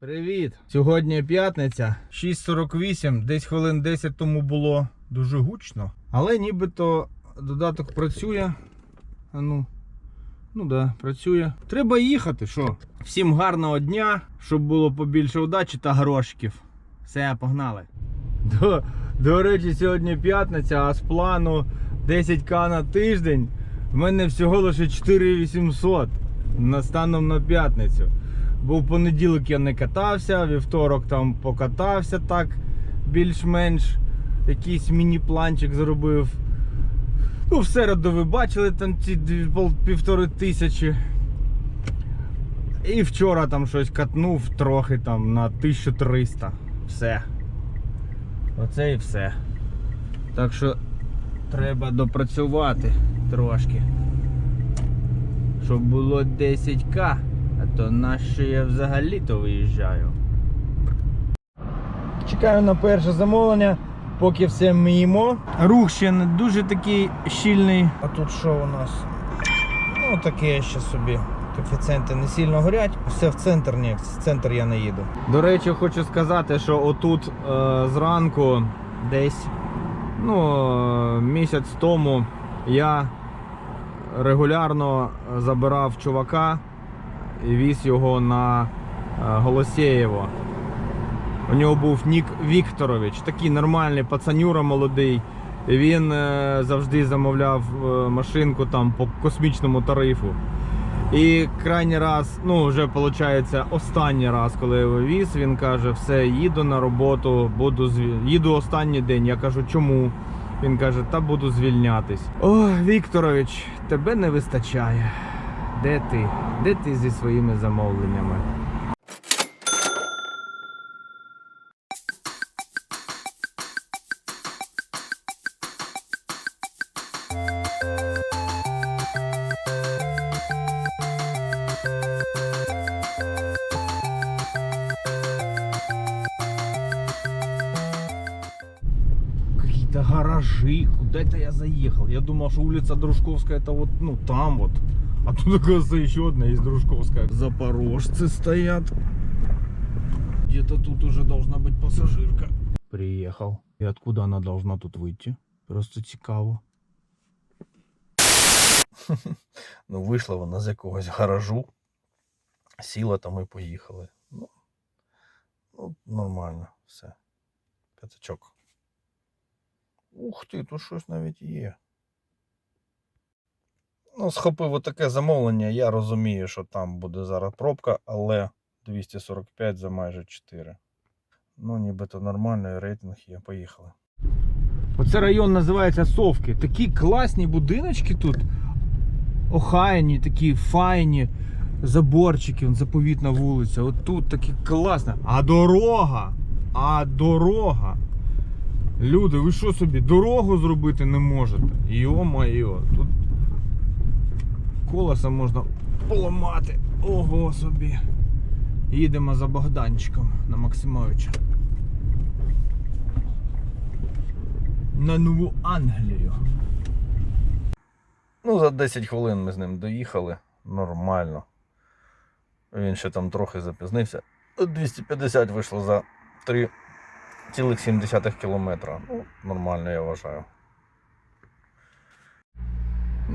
Привіт! Сьогодні п'ятниця, 6.48, десь хвилин 10 тому було дуже гучно. Але нібито додаток працює. А ну, ну да, працює. Треба їхати, що? Всім гарного дня, щоб було побільше удачі та грошиків. Все, погнали. До, до речі, сьогодні п'ятниця, а з плану 10к на тиждень. В мене всього лише 4800 на станом на п'ятницю. Бо в понеділок я не катався, вівторок там покатався так більш-менш. Якийсь міні-планчик зробив. Ну, в середу ви бачили там ці півтори тисячі. І вчора там щось катнув трохи там на 1300. Все. Оце і все. Так що треба допрацювати трошки. Щоб було 10к, а то на що я взагалі-то виїжджаю. Чекаю на перше замовлення, поки все мімо. Рух ще не дуже такий щільний. А тут що у нас? Ну таке ще собі. Коефіцієнти не сильно горять. Все в центр, ні, в центр я не їду. До речі, хочу сказати, що отут е, зранку десь ну, місяць тому я регулярно забирав чувака і віз його на е, Голосєєво. У нього був Нік Вікторович, такий нормальний пацанюра молодий. І Він е, завжди замовляв е, машинку там по космічному тарифу. І крайній раз, ну вже виходить, останній раз, коли я його віз, він каже: все, їду на роботу, буду зві- їду останній день. Я кажу, чому? Він каже, та буду звільнятись. О, Вікторович, тебе не вистачає. Де ти? Де ти зі своїми замовленнями? Какие-то гаражи. Куда это я заехал? Я думал, что улица Дружковская это вот, ну, там вот. А тут, оказывается, еще одна есть Дружковская. Запорожцы стоят. Где-то тут уже должна быть пассажирка. Приехал. И откуда она должна тут выйти? Просто цікаво. Ну, вийшла вона з якогось гаражу, сіла там і поїхали. Ну, ну нормально, все. П'ятачок. Ух ти, тут щось навіть є. Ну, схопив отаке замовлення, я розумію, що там буде зараз пробка, але 245 за майже 4. Ну, нібито нормальний рейтинг є, поїхали. Оце район називається Совки. Такі класні будиночки тут. Охайні, такі файні. Заборчики, заповітна вулиця. От тут такі класно. А дорога! А дорога! Люди, ви що собі дорогу зробити не можете? Йо-майо, тут колеса можна поламати. Ого собі. Їдемо за Богданчиком на Максимовича. На Нову Англію. Ну, за 10 хвилин ми з ним доїхали. Нормально. Він ще там трохи запізнився. 250 вийшло за 3,7 кілометра. Ну, нормально, я вважаю.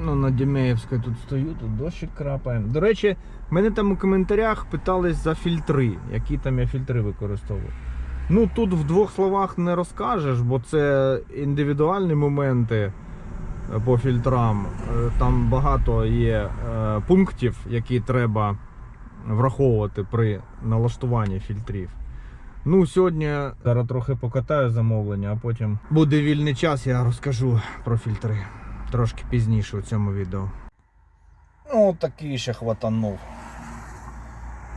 Ну, на Дімеївській тут стою, тут дощик крапає. До речі, мене там у коментарях питались за фільтри, які там я фільтри використовую. Ну тут в двох словах не розкажеш, бо це індивідуальні моменти е, по фільтрам. Е, Там багато є е, пунктів, які треба враховувати при налаштуванні фільтрів. Ну, сьогодні зараз трохи покатаю замовлення, а потім буде вільний час, я розкажу про фільтри. Трошки пізніше у цьому відео. Ну, такий ще хватанув.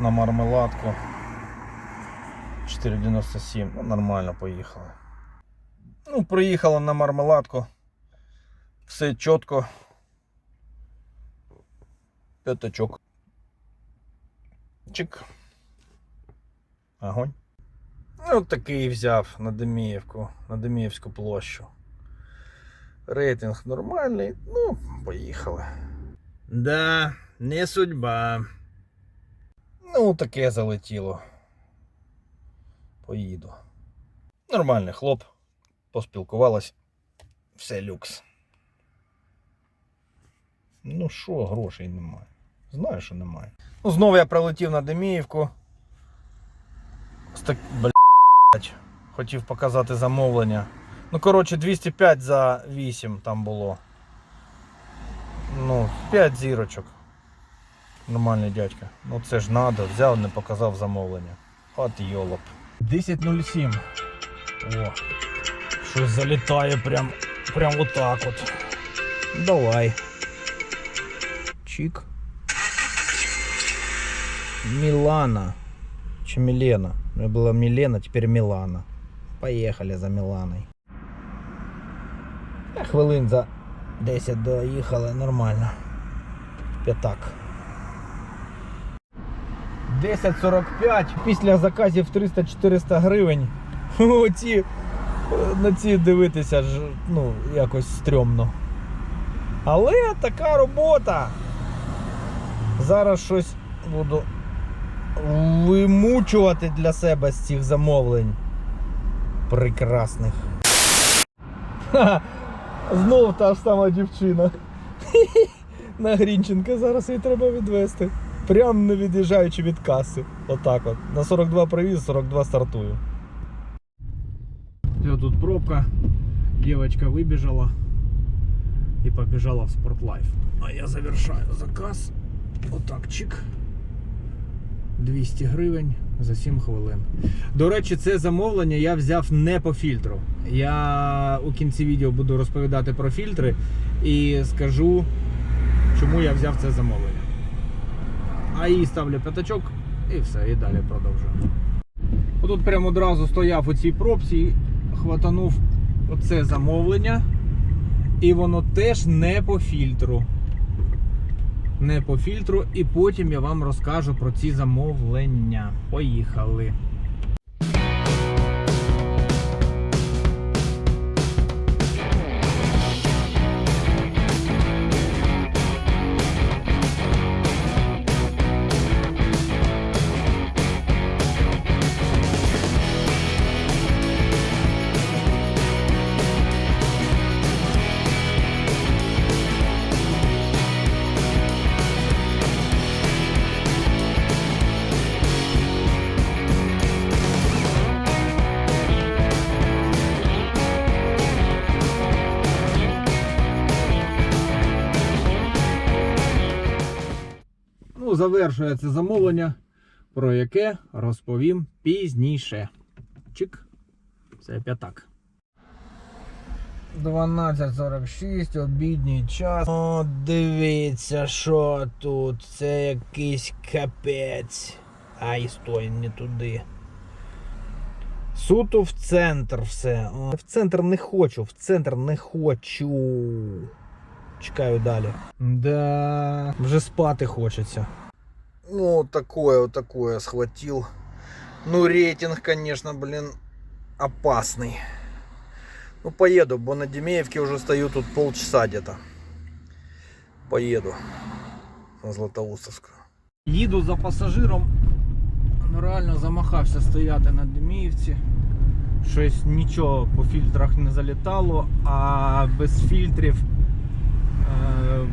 На мармеладку. 4,97. Ну, нормально поїхали. Ну, приїхали на мармеладку. Все чітко. П'ятачок. Чик. Огонь. Ну, такий взяв на Деміївку, на Деміївську площу. Рейтинг нормальний. Ну, поїхали. Да, не судьба. Ну, таке залетіло. поїду. Нормальний хлоп, поспілкувалась, все люкс. Ну що, грошей немає. Знаю, що немає. Ну, знову я прилетів на Деміївку. З так, блядь, хотів показати замовлення. Ну, коротше, 205 за 8 там було. Ну, 5 зірочок. Нормальний дядька. Ну це ж надо, взяв, не показав замовлення. От йолоп. 10.07. О. Щось залітає прям, прям отак от. Давай. Чик. Милана. Чи Милена? У меня была Милена, теперь Милана. Поехали за Миланой. Хвилин за 10 доїхали, нормально. П'ятак. 10.45 після заказів 300-400 гривень. Оці, на ці дивитися ж ну, якось стрьомно. Але така робота. Зараз щось буду вимучувати для себе з цих замовлень. Прекрасних. Ха, Знов та ж сама дівчина. На Грінченка зараз її треба відвести. Прям не від'їжджаючи від каси. Отак от. На 42 привіз, 42 стартую. Тут пробка. Девочка выбежала и побежала в Спортлайф. А я завершаю заказ. Отак, чик. 200 гривень за 7 хвилин. До речі, це замовлення я взяв не по фільтру. Я у кінці відео буду розповідати про фільтри і скажу, чому я взяв це замовлення. А їй ставлю п'ятачок і все, і далі продовжую. Отут прямо одразу стояв у цій пробці, хватанув оце замовлення. І воно теж не по фільтру. Не по фільтру, і потім я вам розкажу про ці замовлення. Поїхали. Завершує це замовлення, про яке розповім пізніше. Чик. Це п'ятак. 12.46, обідній час. О, дивіться, що тут. Це якийсь капець. Ай, стой, не туди. Суто в центр все. О, В центр не хочу, в центр не хочу. Чекаю далі. Да, вже спати хочеться. Ну, такое, вот такое схватил. Ну, рейтинг, конечно, блин, опасный. Ну, поеду, бо на Демеевке уже стою тут полчаса где-то. Поеду на Златоустовскую. Їду за пасажиром. Ну, реально замахався стояти на Деміївці. Щось нічого по фільтрах не залітало, а без фільтрів е,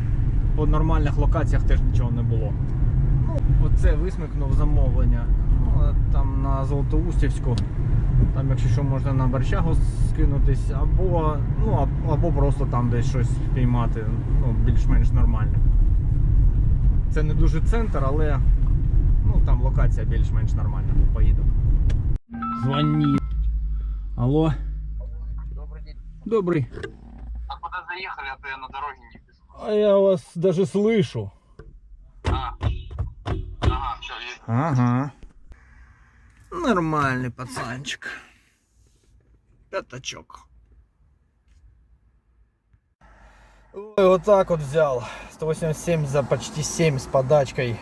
по нормальних локаціях теж нічого не було. Оце висмикнув замовлення. Ну, там на Золотоустівську. Там, якщо що, можна на борщагу скинутись, або, ну, або просто там десь щось спіймати, ну, більш-менш нормально. Це не дуже центр, але ну, там локація більш-менш нормальна. Поїду. Дзвоніть. Алло. Добрый день. Добрий. А куда заехали, а то я на дороге не пишу. А я вас даже слышу. А. Ага, все, есть. Ага. Нормальный пацанчик. Пятачок. Ой, вот так вот взял. 187 за почти 7 с подачкой.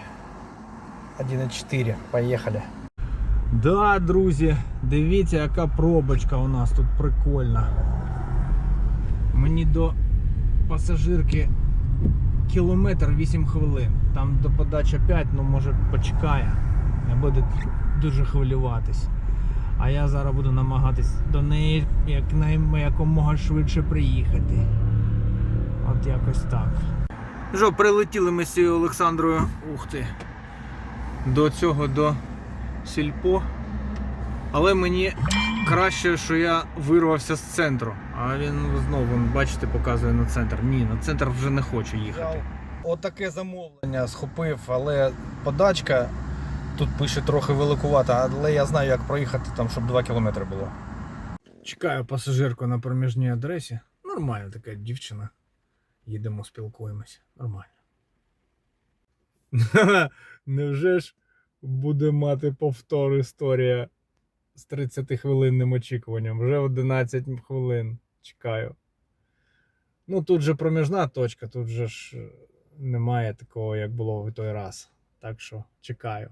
1,4. Поехали. Да, друзі, дивіться, яка пробочка у нас тут прикольна. Мені до пасажирки кілометр 8 хвилин. Там до подача 5, ну може почекає. Не буде дуже хвилюватись. А я зараз буду намагатись до неї як якомога швидше приїхати. От якось так. Що, прилетіли ми з цією Олександрою. Ух ти. До цього до сільпо. Але мені краще, що я вирвався з центру. А він знову, бачите, показує на центр. Ні, на центр вже не хочу їхати. Отаке замовлення схопив, але подачка тут пише трохи великувата, але я знаю, як проїхати там, щоб 2 кілометри було. Чекаю пасажирку на проміжній адресі. Нормальна така дівчина. Їдемо, спілкуємося. Нормально. Невже ж буде мати повтор історія з 30-хвилинним очікуванням? Вже 11 хвилин чекаю. Ну тут же проміжна точка, тут же ж е, немає такого, як було в той раз. Так що чекаю.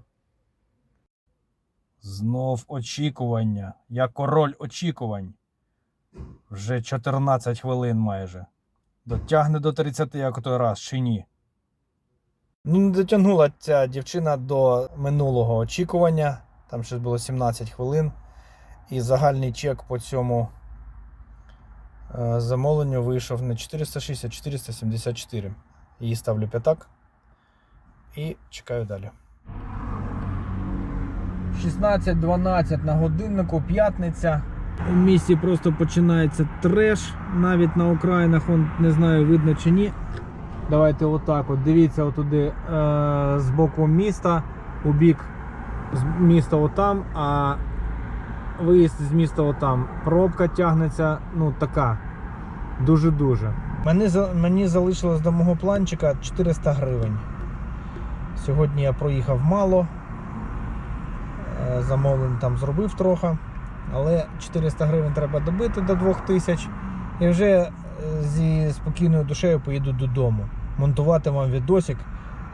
Знов очікування. Я король очікувань. Вже 14 хвилин майже. Дотягне до 30, як той раз, чи ні? Ну, не дотягнула ця дівчина до минулого очікування. Там щось було 17 хвилин. І загальний чек по цьому е, замовленню вийшов не 460, а 474. Її ставлю п'ятак. І чекаю далі. 16-12 на годиннику, п'ятниця. У місті просто починається треш. Навіть на окраїнах, он, не знаю, видно чи ні. Давайте отак. от. Дивіться отуди е, з боку міста, у бік з міста отам, а виїзд з міста отам. Пробка тягнеться, ну така. Дуже-дуже. Мені, мені залишилось до мого планчика 400 гривень. Сьогодні я проїхав мало. Е, Замовлень там зробив трохи. Але 400 гривень треба добити до 2000. І вже е, зі спокійною душею поїду додому. Монтувати вам відосик,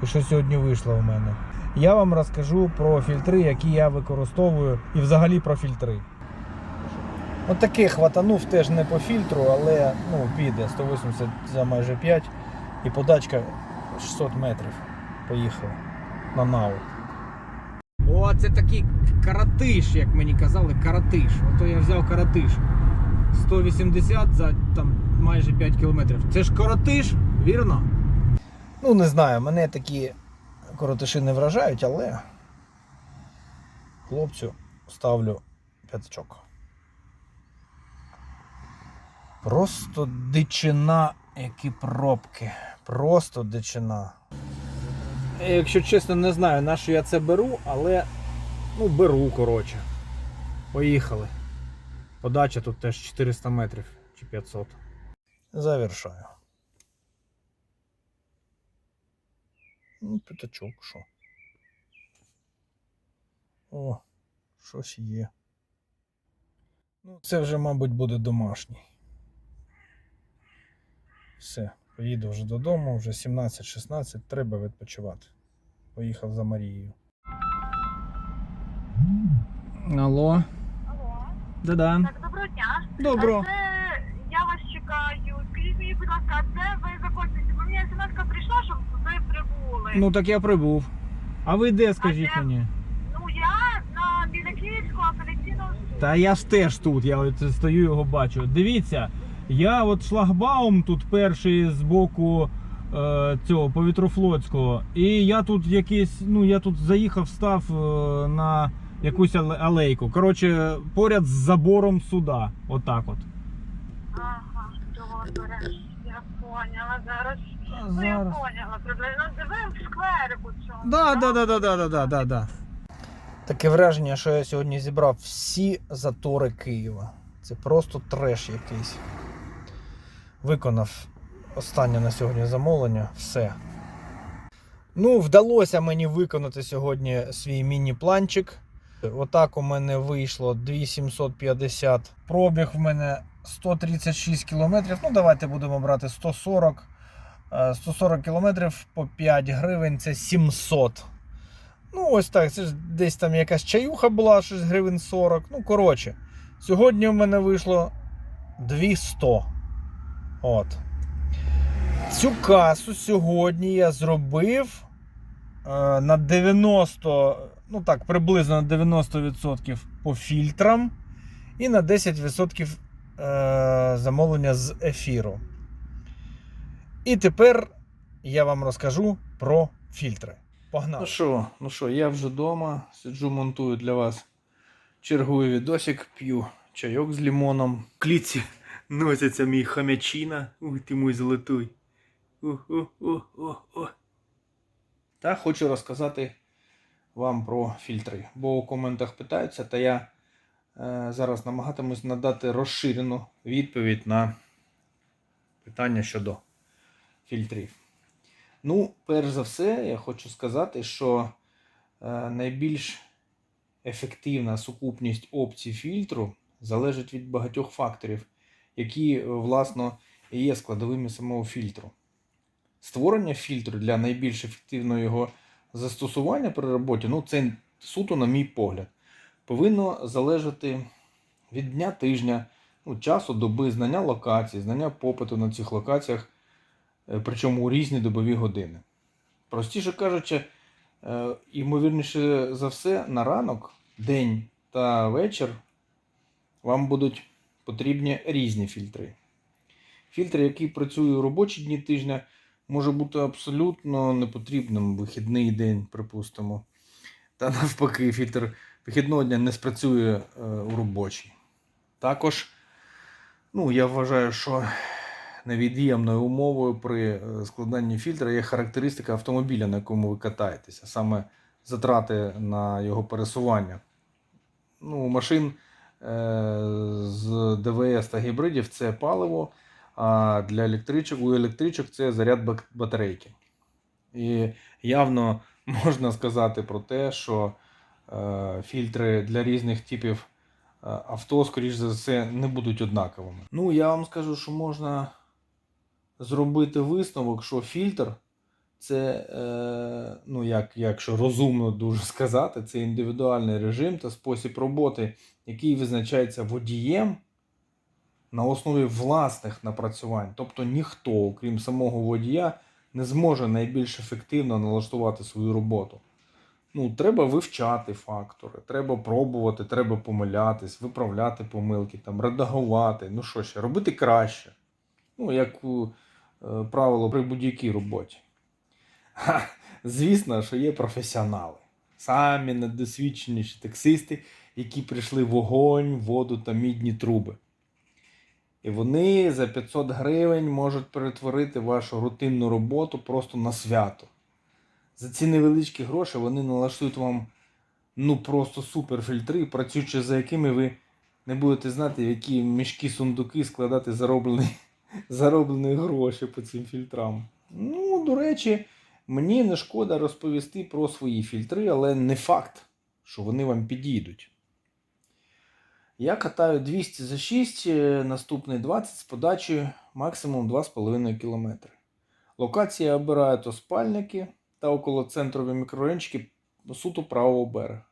і що сьогодні вийшло у мене. Я вам розкажу про фільтри, які я використовую, і взагалі про фільтри. От таких хватанув теж не по фільтру, але ну, піде 180 за майже 5 і подачка 600 метрів. Поїхали на нау. О, це такий каратиш, як мені казали, каратиш. Ото я взяв каратиш. 180 за там майже 5 кілометрів. Це ж коротиш, вірно? Ну, не знаю, мене такі коротиші не вражають, але хлопцю ставлю п'ятачок. Просто дичина, які пробки. Просто дичина. Якщо чесно, не знаю, на що я це беру, але ну беру, коротше. Поїхали. Подача тут теж 400 метрів чи 500. Завершаю. Ну, п'ятачок, що. О, щось є. Ну, це вже, мабуть, буде домашній. Все, поїду вже додому, вже 17-16, треба відпочивати. Поїхав за Марією. Алло. Алло, Да-да. так, доброго дня. Добро. Це я вас чекаю. Скажіть мені, будь ласка, а де ви знаходитеся? Бо мені смс прийшла, щоб ви прибули. Ну так я прибув. А ви де, скажіть де? мені? Ну, я на біля Київського апеляційного суду. Та я ж теж тут, я от стою його бачу. Дивіться, я от шлагбаум тут перший з боку е, цього повітрофлотського. І я тут якийсь, ну я тут заїхав, став е, на якусь але- алейку. Коротше, поряд з забором суда. Отак от. Ага, добре. Я поняла зараз. Ну, я зараз. поняла. Приблизно в скверику цьому. Да, так? да, да, да, да, да, да, да, да. Таке враження, що я сьогодні зібрав всі затори Києва. Це просто треш якийсь. Виконав останнє на сьогодні замовлення. Все. Ну, вдалося мені виконати сьогодні свій міні-планчик. Отак у мене вийшло 2750. Пробіг в мене 136 кілометрів. Ну, давайте будемо брати 140. Е, 140 кілометрів по 5 гривень це 700. Ну, ось так. Це ж десь там якась чаюха була, щось гривень 40. Ну, коротше, сьогодні в мене вийшло 200. От. Цю касу сьогодні я зробив е, на 90 ну так, приблизно на 90% по фільтрам і на 10% е, замовлення з ефіру. І тепер я вам розкажу про фільтри. Погнали. Ну що, ну що, я вже вдома, сиджу, монтую для вас черговий відосик, п'ю чайок з лимоном. В клітці носиться мій хам'ячина. Ух ти мій золотий. О-о-о-о-о. Та хочу розказати вам про фільтри. Бо у коментах питаються, та я е, зараз намагатимусь надати розширену відповідь на питання щодо фільтрів. Ну, перш за все, я хочу сказати, що е, найбільш ефективна сукупність опцій фільтру залежить від багатьох факторів, які, е, власно, є складовими самого фільтру. Створення фільтру для найбільш ефективного його застосування при роботі, ну це суто, на мій погляд, повинно залежати від дня тижня, ну, часу, доби, знання локацій, знання попиту на цих локаціях, е, причому у різні добові години. Простіше кажучи, е, ймовірніше за все, на ранок, день та вечір вам будуть потрібні різні фільтри. Фільтр, який працює у робочі дні тижня, може бути абсолютно непотрібним вихідний день, припустимо. Та навпаки, фільтр вихідного дня не спрацює е, у робочий. Також, ну, я вважаю, що невід'ємною умовою при е, складанні фільтра є характеристика автомобіля, на якому ви катаєтеся, саме затрати на його пересування. Ну, машин з ДВС та гібридів це паливо, а для електричок у електричок це заряд батарейки. І явно можна сказати про те, що е, фільтри для різних типів е, авто, скоріш за все, не будуть однаковими. Ну, я вам скажу, що можна зробити висновок, що фільтр це, е, ну, як, якщо розумно дуже сказати, це індивідуальний режим та спосіб роботи, який визначається водієм на основі власних напрацювань. Тобто ніхто, окрім самого водія, не зможе найбільш ефективно налаштувати свою роботу. Ну, треба вивчати фактори, треба пробувати, треба помилятись, виправляти помилки, там, редагувати, ну що ще, робити краще. Ну, як е, правило при будь-якій роботі. Ха, звісно, що є професіонали. Самі найдосвідченіші таксисти, які прийшли вогонь, воду та мідні труби. І вони за 500 гривень можуть перетворити вашу рутинну роботу просто на свято. За ці невеличкі гроші вони налаштують вам ну просто супер фільтри, працюючи за якими ви не будете знати, в які мішки сундуки складати зароблені, зароблені гроші по цим фільтрам. Ну, до речі, мені не шкода розповісти про свої фільтри, але не факт, що вони вам підійдуть. Я катаю 200 за 6, е, наступний 20 з подачею максимум 2,5 км. Локації я обираю то спальники та около центрові мікрорайончики суто правого берега.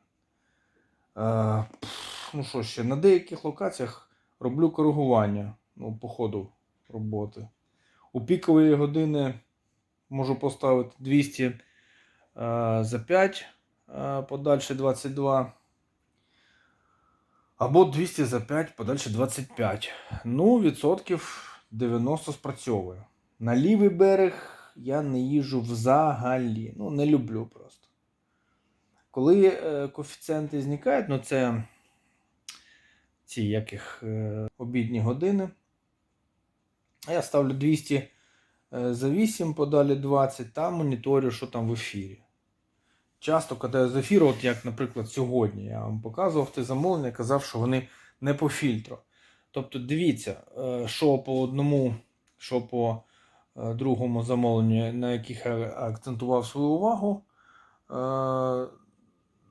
Е, ну що ще, на деяких локаціях роблю коригування ну, по ходу роботи. У пікові години можу поставити 200 е, за 5, е, подальше 22. Або 200 за 5, подальше 25. Ну, відсотків 90 спрацьовує. На лівий берег я не їжджу взагалі. Ну, не люблю просто. Коли е, коефіцієнти зникають, ну це ці яких обідні години. Я ставлю 200 е, за 8, подалі 20, та моніторю, що там в ефірі. Часто катаю з ефіру, от як, наприклад, сьогодні я вам показував те замовлення, казав, що вони не по фільтру. Тобто, дивіться, е, що по одному, що по е, другому замовленню, на яких я акцентував свою увагу. Е,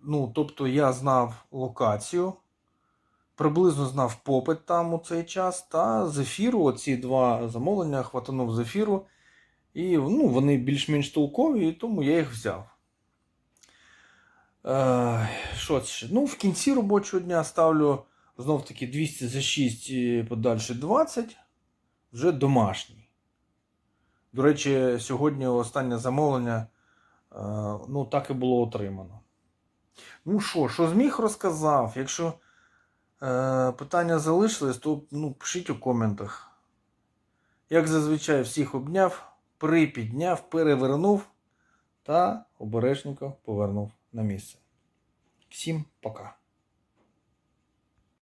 Ну, тобто я знав локацію, приблизно знав попит там у цей час, та з ефіру оці два замовлення хватанув з ефіру. І ну, вони більш-менш толкові, тому я їх взяв. Е, Що ще? Ну, в кінці робочого дня ставлю знов таки 200 за 6 і подальше 20. Вже домашній. До речі, сьогодні останнє замовлення е, ну, так і було отримано. Ну що, що зміг, розказав. Якщо питання залишились, то ну, пишіть у коментах. Як зазвичай всіх обняв, припідняв, перевернув та обережненько повернув на місце. Всім пока.